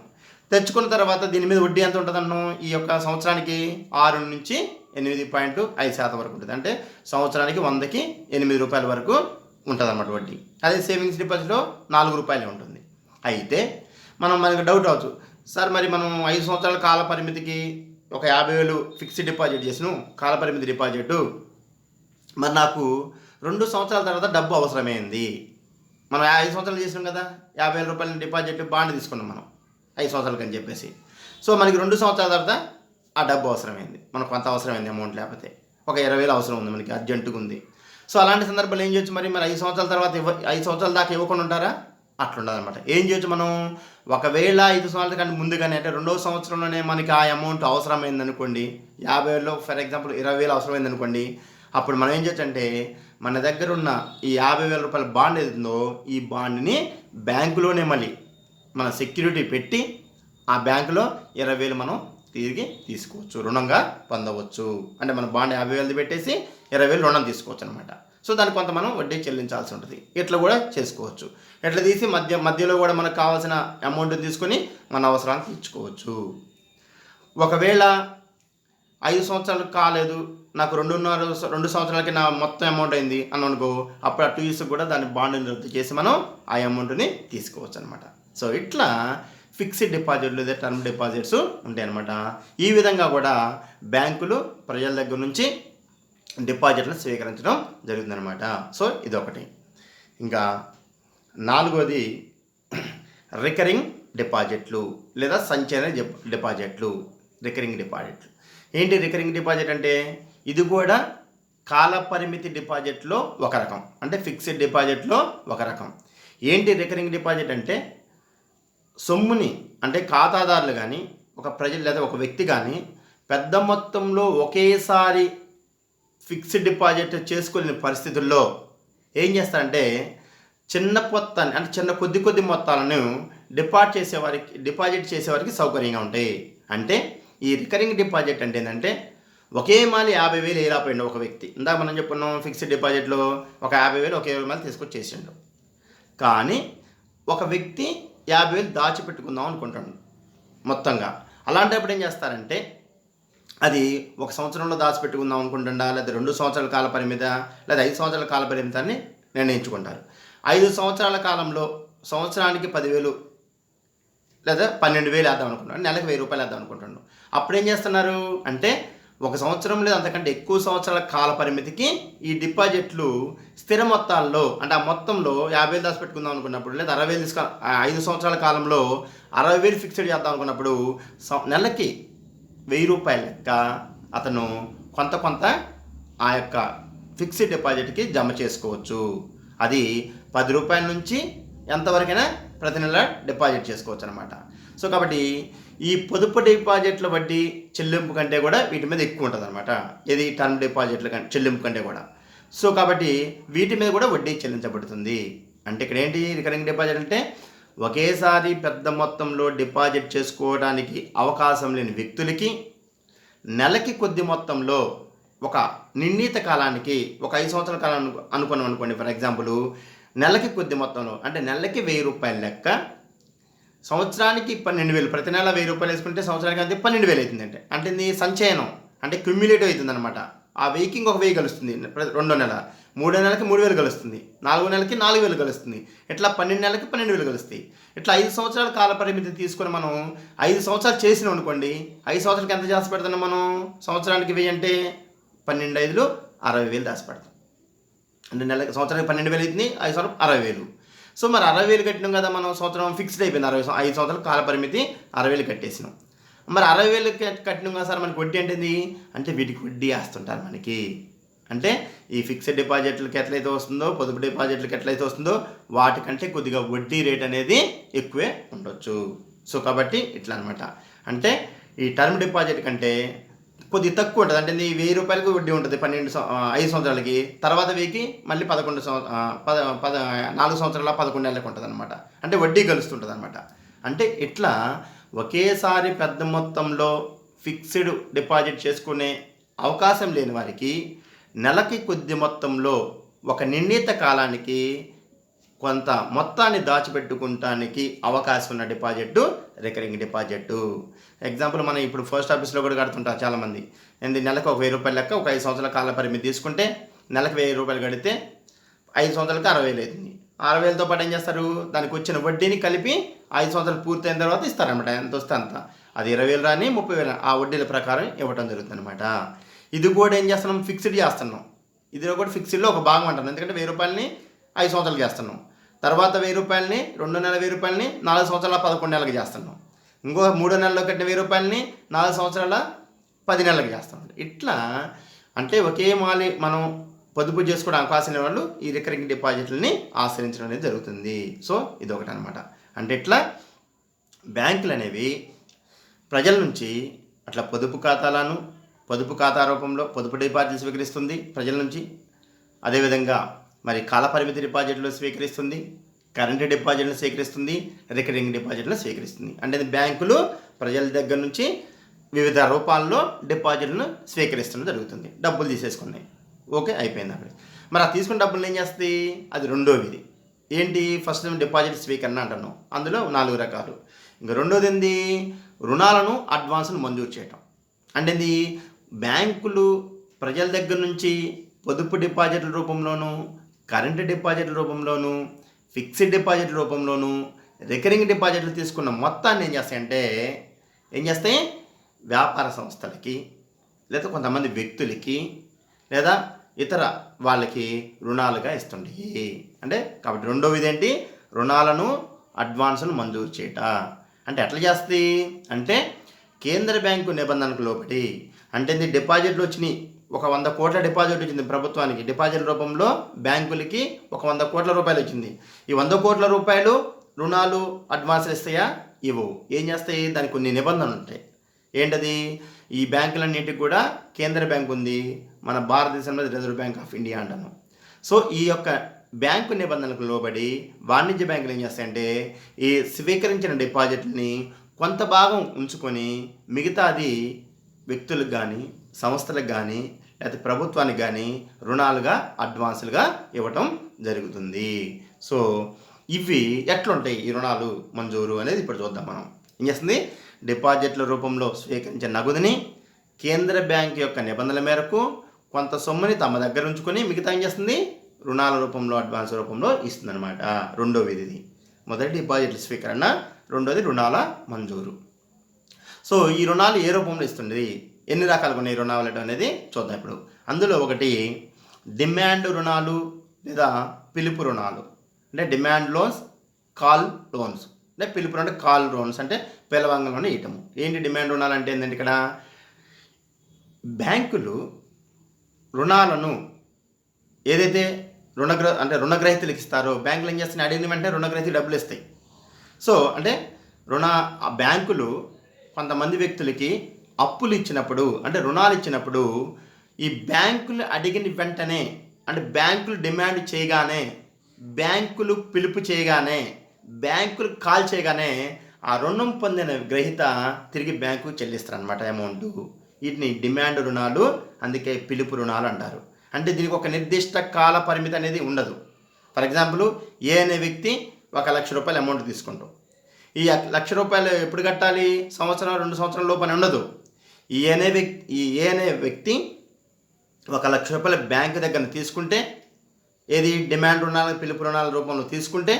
[SPEAKER 1] తెచ్చుకున్న తర్వాత దీని మీద వడ్డీ ఎంత ఉంటుందన్నో ఈ యొక్క సంవత్సరానికి ఆరు నుంచి ఎనిమిది పాయింట్ ఐదు శాతం వరకు ఉంటుంది. అంటే సంవత్సరానికి వందకి ఎనిమిది రూపాయల వరకు ఉంటుంది అన్నమాట వడ్డీ. అదే సేవింగ్స్ డిపాజిట్లో నాలుగు రూపాయలే ఉంటుంది. అయితే మనం మనకు డౌట్ అవచ్చు సార్ మరి మనం ఐదు సంవత్సరాల కాల పరిమితికి ఒక యాభై వేలు ఫిక్స్డ్ డిపాజిట్ చేసిన. కాల పరిమితి డిపాజిట్ మరి నాకు రెండు సంవత్సరాల తర్వాత డబ్బు అవసరమైంది. మనం ఐదు సంవత్సరాలు చేసినాం కదా. యాభై వేల రూపాయల డిపాజిట్ బాండ్ తీసుకున్నాం మనం. ఐదు సంవత్సరాలకి అని చెప్పేసి. సో మనకి రెండు సంవత్సరాల తర్వాత ఆ డబ్బు అవసరమైంది. మనకు కొంత అవసరమైంది అమౌంట్ లేకపోతే. ఒక ఇరవై వేలు అవసరం ఉంది మనకి అర్జెంటుగా ఉంది. సో అలాంటి సందర్భాలు ఏం చేయొచ్చు? మరి మరి ఐదు సంవత్సరాల తర్వాత ఇవ్వ ఐదు సంవత్సరాల దాకా ఇవ్వకుండా ఉంటారా? అట్లుండదన్నమాట. ఏం చేయొచ్చు మనం? ఒకవేళ ఐదు సంవత్సరాల కంటే ముందుగానే అంటే రెండో సంవత్సరంలోనే మనకి ఆ అమౌంట్ అవసరమైంది అనుకోండి యాభై వేలలో ఫర్ ఎగ్జాంపుల్ ఇరవై వేలు అవసరమైంది అనుకోండి అప్పుడు మనం ఏం చేయొచ్చు అంటే మన దగ్గర ఉన్న ఈ యాభై వేల రూపాయల బాండ్ ఏదో ఈ బాండ్ని బ్యాంకులోనే మళ్ళీ మన సెక్యూరిటీ పెట్టి ఆ బ్యాంకులో ఇరవై వేలు మనం తిరిగి తీసుకోవచ్చు. రుణంగా పొందవచ్చు. అంటే మన బాండ్ యాభై వేలు పెట్టేసి ఇరవై వేలు రుణం తీసుకోవచ్చు అనమాట సో దానికి కొంత మనం వడ్డీ చెల్లించాల్సి ఉంటుంది. ఇట్లా కూడా చేసుకోవచ్చు. ఇట్లా తీసి మధ్య మధ్యలో కూడా మనకు కావాల్సిన అమౌంట్ తీసుకొని మన అవసరాన్ని తీర్చుకోవచ్చు ఒకవేళ ఐదు సంవత్సరాలు కాలేదు నాకు రెండున్నర రెండు సంవత్సరాలకి నా మొత్తం అమౌంట్ అయింది అని అనుకో అప్పుడు ఆ టూ ఇయర్స్ కూడా దాని బాండ్ని రద్దు చేసి మనం ఆ అమౌంట్ని తీసుకోవచ్చు అనమాట సో ఇట్లా ఫిక్స్డ్ డిపాజిట్లు లేదా టర్మ్ డిపాజిట్స్ ఉంటాయి అనమాట ఈ విధంగా కూడా బ్యాంకులు ప్రజల దగ్గర నుంచి డిపాజిట్లను స్వీకరించడం జరుగుతుందన్నమాట. సో ఇదొకటి. ఇంకా నాలుగోది రికరింగ్ డిపాజిట్లు లేదా సంచయన డిపాజిట్లు. రికరింగ్ డిపాజిట్లు. ఏంటి రికరింగ్ డిపాజిట్ అంటే? ఇది కూడా కాల పరిమితి డిపాజిట్లో ఒక రకం. అంటే ఫిక్స్డ్ డిపాజిట్లో ఒక రకం. ఏంటి రికరింగ్ డిపాజిట్ అంటే? సొమ్ముని అంటే ఖాతాదారులు కానీ ఒక ప్రజలు లేదా ఒక వ్యక్తి కానీ పెద్ద మొత్తంలో ఒకేసారి ఫిక్స్డ్ డిపాజిట్ చేసుకోలేని పరిస్థితుల్లో ఏం చేస్తారంటే చిన్న మొత్తాన్ని అంటే చిన్న కొద్ది కొద్ది మొత్తాలను డిపాజిట్ చేసేవారికి డిపాజిట్ చేసేవారికి సౌకర్యంగా ఉంటాయి. అంటే ఈ రికరింగ్ డిపాజిట్ అంటే ఏంటంటే ఒకే మాలి యాభై వేలు వేయలేకపోయిండు ఒక వ్యక్తి? ఇందాక మనం చెప్పుకున్నాం ఫిక్స్డ్ డిపాజిట్లో ఒక యాభై వేలు ఒకే మాలి తీసుకొచ్చి చేసిండు కానీ ఒక వ్యక్తి యాభై వేలు దాచిపెట్టుకుందాం అనుకుంటాడు మొత్తంగా. అలాంటప్పుడు ఏం చేస్తారంటే అది ఒక సంవత్సరంలో దాచిపెట్టుకుందాం అనుకుంటుండా లేదా రెండు సంవత్సరాల కాల పరిమిత లేదా ఐదు సంవత్సరాల కాల పరిమితాన్ని నిర్ణయించుకుంటారు. ఐదు సంవత్సరాల కాలంలో సంవత్సరానికి పదివేలు లేదా పన్నెండు వేలు వేద్దాం అనుకుంటున్నాడు నెలకు వెయ్యి రూపాయలు వేద్దాం అనుకుంటున్నాడు అప్పుడు ఏం చేస్తున్నారు అంటే ఒక సంవత్సరం లేదా అంతకంటే ఎక్కువ సంవత్సరాల కాల పరిమితికి ఈ డిపాజిట్లు స్థిర మొత్తాల్లో అంటే ఆ మొత్తంలో యాభై వేలు దాచి పెట్టుకుందాం అనుకున్నప్పుడు లేదా అరవై వేలు తీసుకో ఐదు సంవత్సరాల కాలంలో అరవై వేలు ఫిక్స్డ్ చేద్దాం అనుకున్నప్పుడు నెలకి వెయ్యి రూపాయల లెక్క అతను కొంత కొంత ఆ యొక్క ఫిక్స్డ్ డిపాజిట్కి జమ చేసుకోవచ్చు. అది పది రూపాయల నుంచి ఎంతవరకైనా ప్రతి నెల డిపాజిట్ చేసుకోవచ్చు అనమాట సో కాబట్టి ఈ పొదుపు డిపాజిట్ల వడ్డీ చెల్లింపు కంటే కూడా వీటి మీద ఎక్కువ ఉంటుంది అనమాట ఇది టర్మ్ డిపాజిట్ల కంటే చెల్లింపు కంటే కూడా. సో కాబట్టి వీటి మీద కూడా వడ్డీ చెల్లించబడుతుంది. అంటే ఇక్కడ ఏంటి రికరింగ్ డిపాజిట్ అంటే ఒకేసారి పెద్ద మొత్తంలో డిపాజిట్ చేసుకోవడానికి అవకాశం లేని వ్యక్తులకి నెలకి కొద్ది మొత్తంలో ఒక నిర్ణీత కాలానికి ఒక ఐదు సంవత్సరాల కాలం అనుకున్నాం అనుకోండి. ఫర్ ఎగ్జాంపుల్ నెలకి కొద్ది మొత్తంలో అంటే నెలకి వెయ్యి రూపాయల లెక్క సంవత్సరానికి పన్నెండు వేలు ప్రతి నెల వెయ్యి రూపాయలు వేసుకుంటే సంవత్సరానికి అంతే పన్నెండు వేలు అవుతుంది అంటే అంటే ఇది సంచయనం అంటే క్యూమ్యులేటివ్ అవుతుంది అనమాట ఆ వెయ్యికి ఇంకొక వెయ్యి కలుస్తుంది రెండో నెల. మూడో నెలకి మూడు వేలు కలుస్తుంది నాలుగో నెలకి నాలుగు వేలు కలుస్తుంది. ఇట్లా పన్నెండు నెలలకి పన్నెండు వేలు కలుస్తాయి. ఇట్లా ఐదు సంవత్సరాల కాల పరిమితి తీసుకొని మనం ఐదు సంవత్సరాలు చేసినాం అనుకోండి ఐదు సంవత్సరాలకి ఎంత చేసి పెడుతున్నాం మనం? సంవత్సరానికి వెయ్యి అంటే పన్నెండు ఐదులు అరవై వేలు దాచి పెడతాం. అంటే నెలకి సంవత్సరానికి పన్నెండు వేలు అవుతుంది ఐదు సంవత్సరం అరవై వేలు. సో మరి అరవై వేలు కట్టినాం కదా మనం సంవత్సరం ఫిక్స్డ్ అయిపోయింది అరవై ఐదు సంవత్సరాల కాల పరిమితి అరవై వేలు కట్టేసినాం. మరి అరవై వేలు కట్టినాం కదా సార్ మనకి వడ్డీ అంటే అంటే వీటికి వడ్డీ వేస్తుంటారు మనకి. అంటే ఈ ఫిక్స్డ్ డిపాజిట్లకి ఎట్లయితే వస్తుందో పొదుపు డిపాజిట్లకి ఎట్లయితే వస్తుందో వాటికంటే కొద్దిగా వడ్డీ రేట్ అనేది ఎక్కువే ఉండొచ్చు. సో కాబట్టి ఇట్లా అనమాట అంటే ఈ టర్మ్ డిపాజిట్ కంటే కొద్ది తక్కువ ఉంటుంది. అంటే నీ వెయ్యి రూపాయలకు వడ్డీ ఉంటుంది పన్నెండు ఐదు సంవత్సరాలకి. తర్వాత వెయ్యికి మళ్ళీ పదకొండు పద పద నాలుగు సంవత్సరాల పదకొండు నెలలకు ఉంటుంది అనమాట అంటే వడ్డీ కలుస్తుంటుంది అనమాట అంటే ఇట్లా ఒకేసారి పెద్ద మొత్తంలో ఫిక్స్డ్ డిపాజిట్ చేసుకునే అవకాశం లేని వారికి నెలకి కొద్ది మొత్తంలో ఒక నిర్ణీత కాలానికి కొంత మొత్తాన్ని దాచిపెట్టుకుంటానికి అవకాశం ఉన్న డిపాజిట్ రికరింగ్ డిపాజిట్ ఎగ్జాంపుల్ మనం ఇప్పుడు పోస్ట్ ఆఫీస్లో కూడా కడుతుంటారు చాలామంది. ఏంది నెలకు ఒక వెయ్యి రూపాయలు లెక్క ఒక ఐదు సంవత్సరాల కాల పరిమితి తీసుకుంటే నెలకు వెయ్యి రూపాయలు కడితే ఐదు సంవత్సరాలకి అరవై వేలు అవుతుంది. అరవై వేలతో పాటు ఏం చేస్తారు? దానికి వచ్చిన వడ్డీని కలిపి ఐదు సంవత్సరాలు పూర్తయిన తర్వాత ఇస్తారనమాట ఎంత వస్తే అంత. అది ఇరవై వేలు రాని ముప్పై వేలు. ఆ వడ్డీల ప్రకారం ఇవ్వటం జరుగుతుంది అనమాట ఇది కూడా ఏం చేస్తున్నాం? ఫిక్స్డ్ చేస్తున్నాం. ఇది కూడా ఫిక్స్డ్లో ఒక భాగం అంటాను ఎందుకంటే వెయ్యి రూపాయలని ఐదు సంవత్సరాలు చేస్తున్నాం. తర్వాత వెయ్యి రూపాయలని రెండు నెలల వెయ్యి రూపాయలని నాలుగు సంవత్సరాల పదకొండు నెలలకు చేస్తున్నాం. ఇంకో మూడో నెలలో కట్టిన వెయ్యి రూపాయలని నాలుగు సంవత్సరాల పది నెలలకు చేస్తాం ఇట్లా అంటే ఒకే మాలి మనం పొదుపు చేసుకోవడం అవకాశం లేని వాళ్ళు ఈ రికరింగ్ డిపాజిట్లని ఆశ్రయించడం అనేది జరుగుతుంది. సో ఇది ఒకటి అనమాట అంటే ఇట్లా బ్యాంకులు అనేవి ప్రజల నుంచి అట్లా పొదుపు ఖాతాలను పొదుపు ఖాతా రూపంలో పొదుపు డిపాజిట్లు స్వీకరిస్తుంది ప్రజల నుంచి. అదేవిధంగా మరి కాలపరిమితి డిపాజిట్లు స్వీకరిస్తుంది. కరెంటు డిపాజిట్లను స్వీకరిస్తుంది రికరింగ్ డిపాజిట్లు స్వీకరిస్తుంది అంటే బ్యాంకులు ప్రజల దగ్గర నుంచి వివిధ రూపాల్లో డిపాజిట్లను స్వీకరిస్తడం జరుగుతుంది. డబ్బులు తీసేసుకున్నాయి. ఓకే అయిపోయింది అక్కడ. మరి ఆ తీసుకున్న డబ్బులు ఏం చేస్తుంది అది రెండో ఏంటి? ఫస్ట్ డిపాజిట్ స్వీకరణ అంటాను అందులో నాలుగు రకాలు. ఇంకా రెండోది ఏంది? రుణాలను అడ్వాన్స్ను మంజూరు చేయటం. అంటే ఇది బ్యాంకులు ప్రజల దగ్గర నుంచి పొదుపు డిపాజిట్ల రూపంలోనూ కరెంటు డిపాజిట్ల రూపంలోనూ ఫిక్స్డ్ డిపాజిట్ రూపంలోను రికరింగ్ డిపాజిట్లు తీసుకున్న మొత్తాన్ని ఏం చేస్తాయంటే ఏం చేస్తాయి? వ్యాపార సంస్థలకి లేదా కొంతమంది వ్యక్తులకి లేదా ఇతర వాళ్ళకి రుణాలుగా ఇస్తుంటాయి. అంటే కాబట్టి రెండో విధి ఏంటి? రుణాలను అడ్వాన్స్ను మంజూరు చేయట. అంటే ఎట్లా చేస్తుంది అంటే కేంద్ర బ్యాంకు నిబంధనలకు లోపటి అంటే ఇది డిపాజిట్లు వచ్చినాయి. ఒక వంద కోట్ల డిపాజిట్ వచ్చింది ప్రభుత్వానికి. డిపాజిట్ రూపంలో బ్యాంకులకి ఒక వంద కోట్ల రూపాయలు వచ్చింది. ఈ వంద కోట్ల రూపాయలు రుణాలు అడ్వాన్స్లు ఇస్తాయా? ఇవ్వవు ఏం చేస్తాయి? దానికి కొన్ని నిబంధనలు ఉంటాయి. ఏంటది? ఈ బ్యాంకులన్నింటికి కూడా కేంద్ర బ్యాంక్ ఉంది. మన భారతదేశంలో రిజర్వ్ బ్యాంక్ ఆఫ్ ఇండియా అంటాను. సో ఈ యొక్క బ్యాంకు నిబంధనలకు లోబడి వాణిజ్య బ్యాంకులు ఏం చేస్తాయంటే ఈ స్వీకరించిన డిపాజిట్ని కొంత భాగం ఉంచుకొని మిగతాది వ్యక్తులకు కానీ సంస్థలకు కానీ లేకపోతే ప్రభుత్వానికి కానీ రుణాలుగా అడ్వాన్సులుగా ఇవ్వటం జరుగుతుంది. సో ఇవి ఎట్లుంటాయి ఈ రుణాలు మంజూరు అనేది ఇప్పుడు చూద్దాం మనం. ఏం చేస్తుంది? డిపాజిట్ల రూపంలో స్వీకరించిన నగదుని కేంద్ర బ్యాంక్ యొక్క నిబంధనల మేరకు కొంత సొమ్ముని తమ దగ్గర ఉంచుకొని మిగతా ఏం చేస్తుంది? రుణాల రూపంలో అడ్వాన్స్ రూపంలో ఇస్తుందన్నమాట. రెండో విధిది. మొదటి డిపాజిట్ల స్వీకరణ రెండోది రుణాల మంజూరు. సో ఈ రుణాలు ఏ రూపంలో ఇస్తుంది? ఎన్ని రకాలుగా ఉన్నాయి రుణాలు అనేది చూద్దాం ఇప్పుడు. అందులో ఒకటి డిమాండ్ రుణాలు లేదా పిలుపు రుణాలు. అంటే డిమాండ్ లోన్స్ కాల్ లోన్స్ అంటే పిలుపు అంటే కాల్ లోన్స్ అంటే పిలవంగంలోనే ఇయటము ఏంటి డిమాండ్ రుణాలు అంటే ఏంటంటే ఇక్కడ? బ్యాంకులు రుణాలను ఏదైతే రుణగ్ర అంటే రుణగ్రహీతలకు ఇస్తారో బ్యాంకులు ఏం చేస్తున్నాయి? అడిగిన వెంటనే రుణగ్రహీత డబ్బులు ఇస్తాయి. సో అంటే రుణ ఆ బ్యాంకులు కొంతమంది వ్యక్తులకి అప్పులు ఇచ్చినప్పుడు అంటే రుణాలు ఇచ్చినప్పుడు ఈ బ్యాంకులు అడిగిన వెంటనే అంటే బ్యాంకులు డిమాండ్ చేయగానే బ్యాంకులు పిలుపు చేయగానే బ్యాంకులు కాల్ చేయగానే ఆ రుణం పొందిన గ్రహీత తిరిగి బ్యాంకు చెల్లిస్తారు అనమాట అమౌంట్ వీటిని డిమాండ్ రుణాలు అందుకే పిలుపు రుణాలు అంటారు. అంటే దీనికి ఒక నిర్దిష్ట కాల పరిమితి అనేది ఉండదు. ఫర్ ఎగ్జాంపుల్ ఏ అనే వ్యక్తి ఒక లక్ష రూపాయలు అమౌంట్ తీసుకుంటాం ఈ లక్ష రూపాయలు ఎప్పుడు కట్టాలి? సంవత్సరం రెండు సంవత్సరాల లోపల ఉండదు. ఈ అనే వ్యక్తి ఈ ఏ అనే వ్యక్తి ఒక లక్ష రూపాయల బ్యాంకు దగ్గర తీసుకుంటే ఏది డిమాండ్ రుణాల పిలుపు రుణాల రూపంలో తీసుకుంటే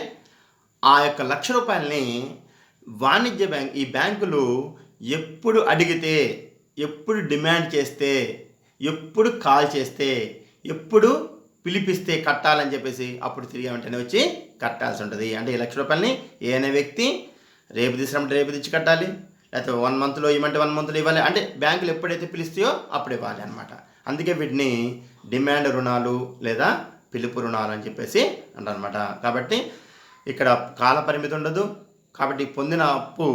[SPEAKER 1] ఆ యొక్క లక్ష రూపాయలని వాణిజ్య బ్యాంక్ ఈ బ్యాంకులు ఎప్పుడు అడిగితే ఎప్పుడు డిమాండ్ చేస్తే ఎప్పుడు కాల్ చేస్తే ఎప్పుడు పిలిపిస్తే కట్టాలని చెప్పేసి అప్పుడు తిరిగి వెంటనే వచ్చి కట్టాల్సి ఉంటుంది. అంటే ఈ లక్ష రూపాయలని ఏ అనే వ్యక్తి రేపు తీసుకురమ్మంటే రేపు తెచ్చి కట్టాలి. లేకపోతే వన్ మంత్లో ఇవ్వమంటే వన్ మంత్లో ఇవ్వాలి. అంటే బ్యాంకులు ఎప్పుడైతే పిలుస్తాయో అప్పుడు ఇవ్వాలి అనమాట అందుకే వీటిని డిమాండ్ రుణాలు లేదా పిలుపు రుణాలు అని చెప్పేసి అంటారనమాట కాబట్టి ఇక్కడ కాల పరిమితి ఉండదు. కాబట్టి పొందిన అప్పు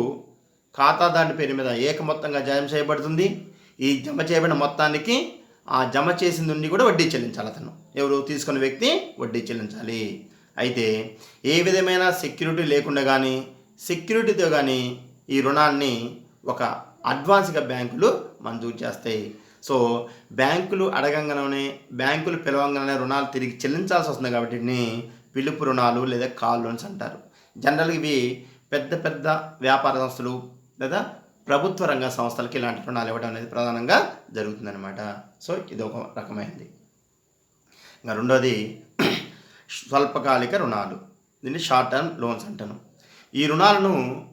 [SPEAKER 1] ఖాతాదారుని పేరు మీద ఏక మొత్తంగా జమ చేయబడుతుంది. ఈ జమ చేయబడిన మొత్తానికి ఆ జమ చేసిన నుండి కూడా వడ్డీ చెల్లించాలి అతను. ఎవరు? తీసుకున్న వ్యక్తి వడ్డీ చెల్లించాలి. అయితే ఏ విధమైన సెక్యూరిటీ లేకుండా కానీ సెక్యూరిటీతో కానీ ఈ రుణాన్ని ఒక అడ్వాన్స్గా బ్యాంకులు మంజూరు చేస్తాయి. సో బ్యాంకులు అడగంగానే బ్యాంకులు పిలవంగానే రుణాలు తిరిగి చెల్లించాల్సి వస్తుంది కాబట్టి పిలుపు రుణాలు లేదా కాల్ లోన్స్ అంటారు. జనరల్గా ఇవి పెద్ద పెద్ద వ్యాపార సంస్థలు లేదా ప్రభుత్వ రంగ సంస్థలకి ఇలాంటి రుణాలు ఇవ్వడం అనేది ప్రధానంగా జరుగుతుందన్నమాట. సో ఇది ఒక రకమైనది ఇంకా రెండోది స్వల్పకాలిక రుణాలు. దీన్ని షార్ట్ టర్మ్ లోన్స్ అంటాను. ఈ రుణాలను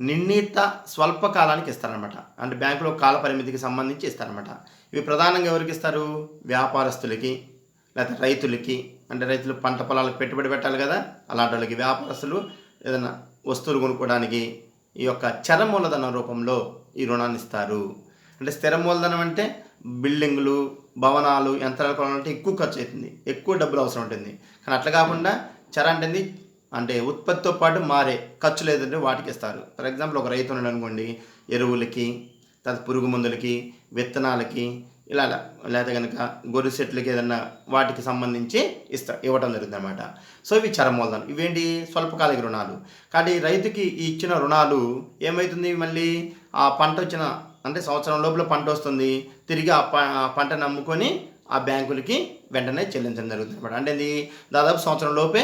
[SPEAKER 1] నిర్ణీత స్వల్పకాలానికి ఇస్తారనమాట అంటే బ్యాంకులో కాల పరిమితికి సంబంధించి ఇస్తారనమాట ఇవి ప్రధానంగా ఎవరికి ఇస్తారు? వ్యాపారస్తులకి లేకపోతే రైతులకి. అంటే రైతులు పంట పొలాలకు పెట్టుబడి పెట్టాలి కదా. అలాంటి వాళ్ళకి వ్యాపారస్తులు ఏదైనా వస్తువులు కొనుక్కోవడానికి ఈ యొక్క చర మూలధనం రూపంలో ఈ రుణాన్ని ఇస్తారు. అంటే స్థిర మూలధనం అంటే బిల్డింగులు భవనాలు యంత్రాలు కొనాలంటే ఎక్కువ ఖర్చు అవుతుంది. ఎక్కువ డబ్బులు అవసరం ఉంటుంది. కానీ అట్లా కాకుండా చర అంటే అంటే ఉత్పత్తితో పాటు మారే ఖర్చు లేదంటే వాటికి ఇస్తారు ఫర్ ఎగ్జాంపుల్ ఒక రైతు ఉన్నాడు అనుకోండి ఎరువులకి తర్వాత పురుగు మందులకి విత్తనాలకి ఇలా లేదా కనుక గొర్రె సెట్లకి ఏదన్నా వాటికి సంబంధించి ఇస్తా ఇవ్వటం జరుగుతుంది అనమాట సో ఇవి చరమూలధనం ఇవేంటి? స్వల్పకాలిక రుణాలు. కాబట్టి రైతుకి ఈ ఇచ్చిన రుణాలు ఏమవుతుంది మళ్ళీ? ఆ పంట వచ్చిన అంటే సంవత్సరం లోపల పంట వస్తుంది తిరిగి ఆ ప ఆ పంటను అమ్ముకొని ఆ బ్యాంకులకి వెంటనే చెల్లించడం జరుగుతుంది అనమాట అంటే ఇది దాదాపు సంవత్సరం లోపే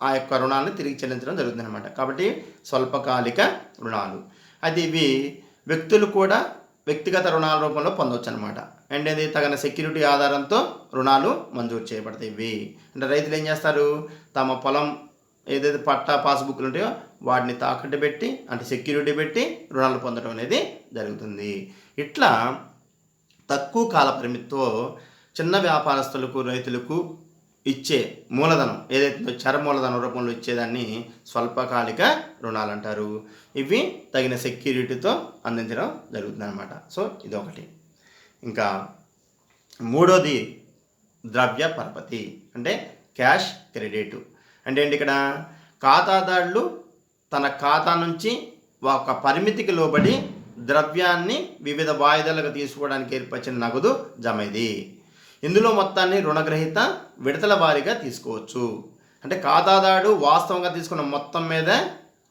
[SPEAKER 1] ఆ యొక్క రుణాలను తిరిగి చెల్లించడం జరుగుతుందన్నమాట. కాబట్టి స్వల్పకాలిక రుణాలు. అయితే ఇవి వ్యక్తులు కూడా వ్యక్తిగత రుణాల రూపంలో పొందవచ్చు అనమాట అండ్ ఇది తగిన సెక్యూరిటీ ఆధారంతో రుణాలు మంజూరు చేయబడతాయి ఇవి. అంటే రైతులు ఏం చేస్తారు? తమ పొలం ఏదైతే పట్టా పాస్బుక్లు ఉంటాయో వాటిని తాకట్టు పెట్టి అంటే సెక్యూరిటీ పెట్టి రుణాలు పొందడం అనేది జరుగుతుంది. ఇట్లా తక్కువ కాల పరిమితితో చిన్న వ్యాపారస్తులకు రైతులకు ఇచ్చే మూలధనం ఏదైతే చర మూలధనం రూపంలో ఇచ్చేదాన్ని స్వల్పకాలిక రుణాలు అంటారు ఇవి తగిన సెక్యూరిటీతో అందించడం జరుగుతుందన్నమాట. సో ఇదొకటి. ఇంకా మూడోది ద్రవ్య పరపతి అంటే క్యాష్ క్రెడిట్. అంటే ఏంటి ఇక్కడ? ఖాతాదారులు తన ఖాతా నుంచి ఒక పరిమితికి లోబడి ద్రవ్యాన్ని వివిధ వాయిదాలకు తీసుకోవడానికి ఏర్పరిచిన నగదు జమైది. ఇందులో మొత్తాన్ని రుణగ్రహీత విడతల వారీగా తీసుకోవచ్చు. అంటే ఖాతాదారుడు వాస్తవంగా తీసుకున్న మొత్తం మీద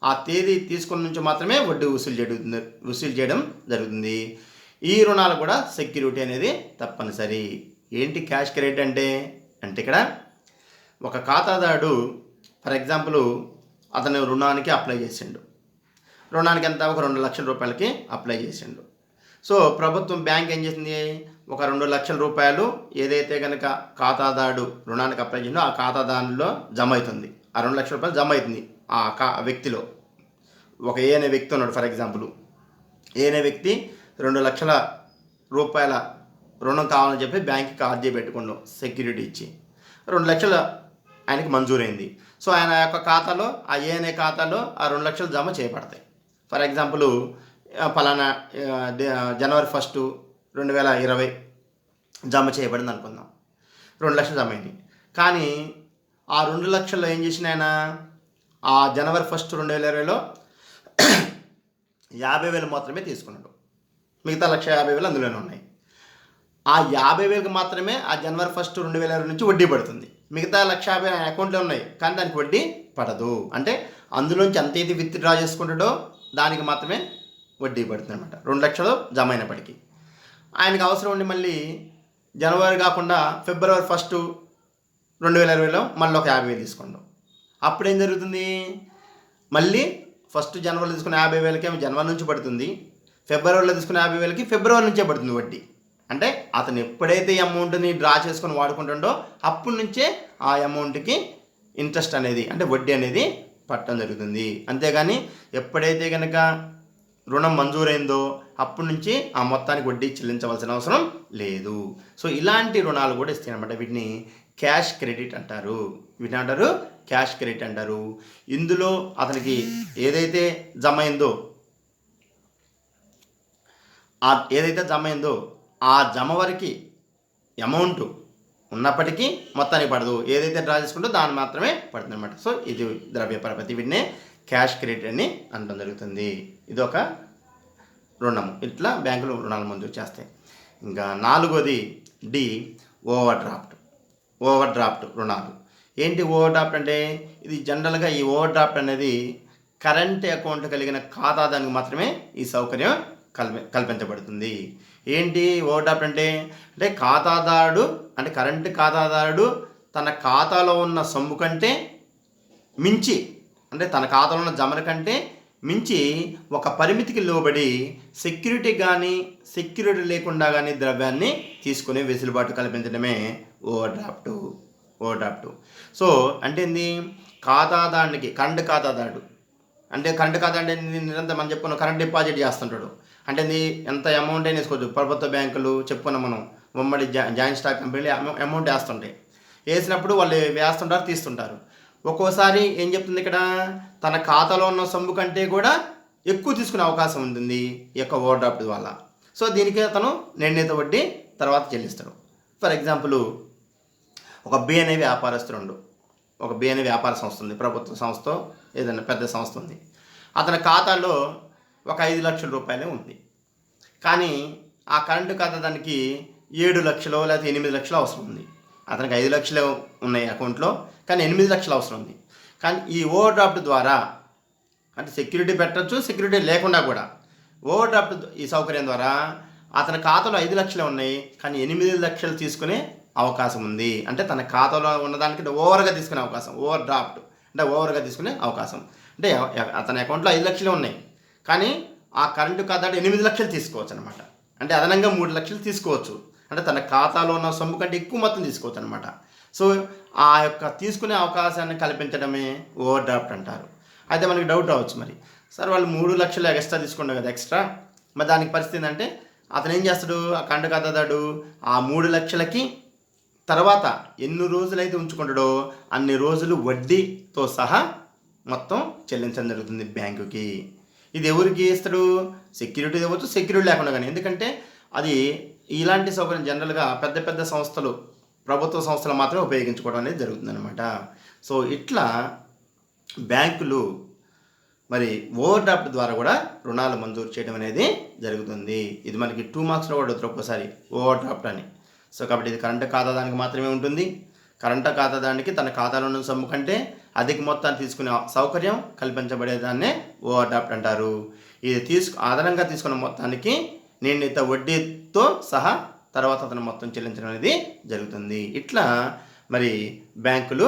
[SPEAKER 1] ఆ తేదీ తీసుకున్న నుంచి మాత్రమే వడ్డీ వసూలు జరుగుతుంది వసూలు చేయడం జరుగుతుంది. ఈ రుణాలు కూడా సెక్యూరిటీ అనేది తప్పనిసరి. ఏంటి క్యాష్ క్రెడిట్ అంటే? అంటే ఇక్కడ ఒక ఖాతాదారుడు ఫర్ ఎగ్జాంపుల్ అతను రుణానికి అప్లై చేసిండు. రుణానికి ఎంత? ఒక రెండు లక్షల రూపాయలకి అప్లై చేసిండు. సో ప్రభుత్వం బ్యాంక్ ఏం చేసింది? ఒక రెండు లక్షల రూపాయలు ఏదైతే కనుక ఖాతాదారుడు రుణానికి అప్లై చేసిందో ఆ ఖాతాదారులో జమ అవుతుంది. ఆ రెండు లక్షల రూపాయలు జమ అవుతుంది ఆ కా వ్యక్తిలో. ఒక ఏ అనే వ్యక్తి ఉన్నాడు ఫర్ ఎగ్జాంపుల్. ఏ అనే వ్యక్తి రెండు లక్షల రూపాయల రుణం కావాలని చెప్పి బ్యాంక్కి అర్జీ పెట్టుకున్నాం సెక్యూరిటీ ఇచ్చి. రెండు లక్షల ఆయనకి మంజూరైంది. సో ఆయన యొక్క ఖాతాలో ఆ ఏ అనే ఖాతాలో ఆ రెండు లక్షలు జమ చేయబడతాయి. ఫర్ ఎగ్జాంపుల్ ఫలానా జనవరి ఫస్టు రెండు వేల ఇరవై జమ చేయబడింది అనుకుందాం. రెండు లక్షలు జమ అయింది. కానీ ఆ రెండు లక్షల్లో ఏం చేసిన ఆయన? ఆ జనవరి ఫస్ట్ రెండు వేల ఇరవైలో (clears throat) యాభై వేలు మాత్రమే తీసుకున్నాడు. మిగతా లక్ష యాభై వేలు అందులోనే ఉన్నాయి. ఆ యాభై వేలకు మాత్రమే ఆ జనవరి ఫస్ట్ రెండు వేల ఇరవై నుంచి వడ్డీ పడుతుంది. మిగతా లక్ష యాభై ఆయన అకౌంట్లో ఉన్నాయి కానీ దానికి వడ్డీ పడదు. అంటే అందులోంచి ఎంత అయితే విత్ డ్రా చేసుకుంటాడో దానికి మాత్రమే వడ్డీ పడుతుంది అనమాట రెండు లక్షలు జమ అయినప్పటికీ. ఆయనకు అవసరం ఉండి మళ్ళీ జనవరి కాకుండా ఫిబ్రవరి ఫస్ట్ రెండు వేల ఇరవైలో మళ్ళీ ఒక యాభై వేలు తీసుకుంటాం అప్పుడు ఏం జరుగుతుంది? మళ్ళీ ఫస్ట్ జనవరిలో తీసుకున్న యాభై వేలకి జనవరి నుంచి పడుతుంది. ఫిబ్రవరిలో తీసుకున్న యాభై వేలకి ఫిబ్రవరి నుంచే పడుతుంది వడ్డీ. అంటే అతను ఎప్పుడైతే ఈ అమౌంట్ని డ్రా చేసుకొని వాడుకుంటుండో అప్పటి నుంచే ఆ అమౌంట్కి ఇంట్రెస్ట్ అనేది అంటే వడ్డీ అనేది పట్టడం జరుగుతుంది. అంతేగాని ఎప్పుడైతే కనుక రుణం మంజూరైందో అప్పటి నుంచి ఆ మొత్తానికి వడ్డీ చెల్లించవలసిన అవసరం లేదు. సో ఇలాంటి రుణాలు కూడా ఇస్తాయి అనమాట వీటిని క్యాష్ క్రెడిట్ అంటారు. వీటిని అంటారు క్యాష్ క్రెడిట్ అంటారు. ఇందులో అతనికి ఏదైతే జమ అయిందో ఆ ఏదైతే జమ అయిందో ఆ జమ వరకు అమౌంట్ ఉన్నప్పటికీ మొత్తానికి పడదు. ఏదైతే డ్రా చేసుకుంటో దాన్ని మాత్రమే పడుతుంది అనమాట సో ఇది ద్రవ్య పరపతి వీటినే క్యాష్ క్రెడిట్ అని అనడం జరుగుతుంది. ఇది ఒక రుణము. ఇట్లా బ్యాంకులు రుణాలు మంజూరు చేస్తాయి. ఇంకా నాలుగోది D overdraft overdraft రుణాలు. ఏంటి ఓవర్ డ్రాఫ్ట్ అంటే? ఇది జనరల్గా ఈ ఓవర్ డ్రాఫ్ట్ అనేది కరెంట్ అకౌంట్ కలిగిన ఖాతాదానికి మాత్రమే ఈ సౌకర్యం కల్పి కల్పించబడుతుంది. ఏంటి ఓవర్ డ్రాఫ్ట్ అంటే? అంటే ఖాతాదారుడు అంటే కరెంట్ ఖాతాదారుడు తన ఖాతాలో ఉన్న సొమ్ము కంటే మించి అంటే తన ఖాతాలో ఉన్న జమల కంటే మించి ఒక పరిమితికి లోబడి సెక్యూరిటీ కానీ సెక్యూరిటీ లేకుండా కానీ ద్రవ్యాన్ని తీసుకునే వెసులుబాటు కల్పించడమే overdraft overdraft so అంటే ఏంది? ఖాతాదారునికి కరెంట్ ఖాతాదారుడు. అంటే కరెంట్ ఖాతా అంటే నిరంతరం మనం చెప్పుకున్న కరెంట్ డిపాజిట్ చేస్తుంటాడు. అంటే ఎంత అమౌంట్ అయినా వేసుకోవచ్చు. ప్రభుత్వ బ్యాంకులు చెప్పుకున్నాం మనం. ఉమ్మడి జా జాయింట్ స్టాక్ కంపెనీలు అమౌంట్ వేస్తుంటాయి. వేసినప్పుడు వాళ్ళు వేస్తుంటారు తీస్తుంటారు. ఒక్కోసారి ఏం చెప్తుంది ఇక్కడ? తన ఖాతాలో ఉన్న సొమ్ము కంటే కూడా ఎక్కువ తీసుకునే అవకాశం ఉంటుంది ఈ యొక్క ఓవర్ డ్రాఫ్ట్ వల్ల సో దీనికి అతను నిర్ణీత వడ్డీ తర్వాత చెల్లిస్తాడు. ఫర్ ఎగ్జాంపుల్ ఒక బి అనే వ్యాపారస్తుడు ఒక బి అనే వ్యాపార సంస్థ ఉంది ప్రభుత్వ సంస్థ ఏదైనా పెద్ద సంస్థ ఉంది. అతని ఖాతాలో ఒక ఐదు లక్షల రూపాయలే ఉంది. కానీ ఆ కరెంటు ఖాతా దానికి ఏడు లక్షలు లేకపోతే ఎనిమిది లక్షలు అవసరం ఉంది. అతనికి ఐదు లక్షలు ఉన్నాయి అకౌంట్లో. కానీ ఎనిమిది లక్షలు అవసరం ఉంది. కానీ ఈ ఓవర్ డ్రాఫ్ట్ ద్వారా అంటే సెక్యూరిటీ పెట్టచ్చు సెక్యూరిటీ లేకుండా కూడా. ఓవర్ డ్రాఫ్ట్ ఈ సౌకర్యం ద్వారా అతని ఖాతాలో ఐదు లక్షలే ఉన్నాయి కానీ ఎనిమిది లక్షలు తీసుకునే అవకాశం ఉంది. అంటే తన ఖాతాలో ఉన్నదానికి ఓవర్గా తీసుకునే అవకాశం ఓవర్ డ్రాఫ్ట్ అంటే ఓవర్గా తీసుకునే అవకాశం. అంటే అతని అకౌంట్లో ఐదు లక్షలే ఉన్నాయి. కానీ ఆ కరెంటు ఖాతా ఎనిమిది లక్షలు తీసుకోవచ్చు అనమాట అంటే అదనంగా మూడు లక్షలు తీసుకోవచ్చు. అంటే తన ఖాతాలో ఉన్న సొమ్ము కంటే ఎక్కువ మొత్తం తీసుకోవచ్చు అనమాట సో ఆ యొక్క తీసుకునే అవకాశాన్ని కల్పించడమే ఓవర్ డ్రాఫ్ట్ అంటారు. అయితే మనకి డౌట్ రావచ్చు మరి. సార్ వాళ్ళు మూడు లక్షలు ఎక్స్ట్రా తీసుకున్నారు కదా ఎక్స్ట్రా? మరి దానికి పరిస్థితి ఏంటంటే అతను ఏం చేస్తాడు? ఆ కండ ఖాతాదాడు ఆ మూడు లక్షలకి తర్వాత ఎన్ని రోజులైతే ఉంచుకుంటాడో అన్ని రోజులు వడ్డీతో సహా మొత్తం చెల్లించడం జరుగుతుంది బ్యాంకుకి. ఇది ఎవరికి ఇస్తాడు? సెక్యూరిటీ ఇవ్వచ్చు సెక్యూరిటీ లేకుండా కానీ. ఎందుకంటే అది ఇలాంటి సౌకర్యం జనరల్గా పెద్ద పెద్ద సంస్థలు ప్రభుత్వ సంస్థలు మాత్రమే ఉపయోగించుకోవడం అనేది జరుగుతుందన్నమాట. సో ఇట్లా బ్యాంకులు మరి ఓవర్ డ్రాఫ్ట్ ద్వారా కూడా రుణాలు మంజూరు చేయడం అనేది జరుగుతుంది. ఇది మనకి టూ మార్క్స్లో కూడా వస్తారు ఒక్కోసారి ఓవర్ డ్రాఫ్ట్ అని. సో కాబట్టి ఇది కరెంట్ ఖాతాదానికి మాత్రమే ఉంటుంది. కరెంట్ ఖాతాదానికి తన ఖాతాలో ఉన్న సొమ్ము కంటే అధిక మొత్తాన్ని తీసుకునే సౌకర్యం కల్పించబడేదాన్నే ఓవర్ డ్రాఫ్ట్ అంటారు. ఇది తీసుకు అదనంగా తీసుకున్న మొత్తానికి నిర్ణీత వడ్డీతో సహా తర్వాత అతను మొత్తం చెల్లించడం అనేది జరుగుతుంది. ఇట్లా మరి బ్యాంకులు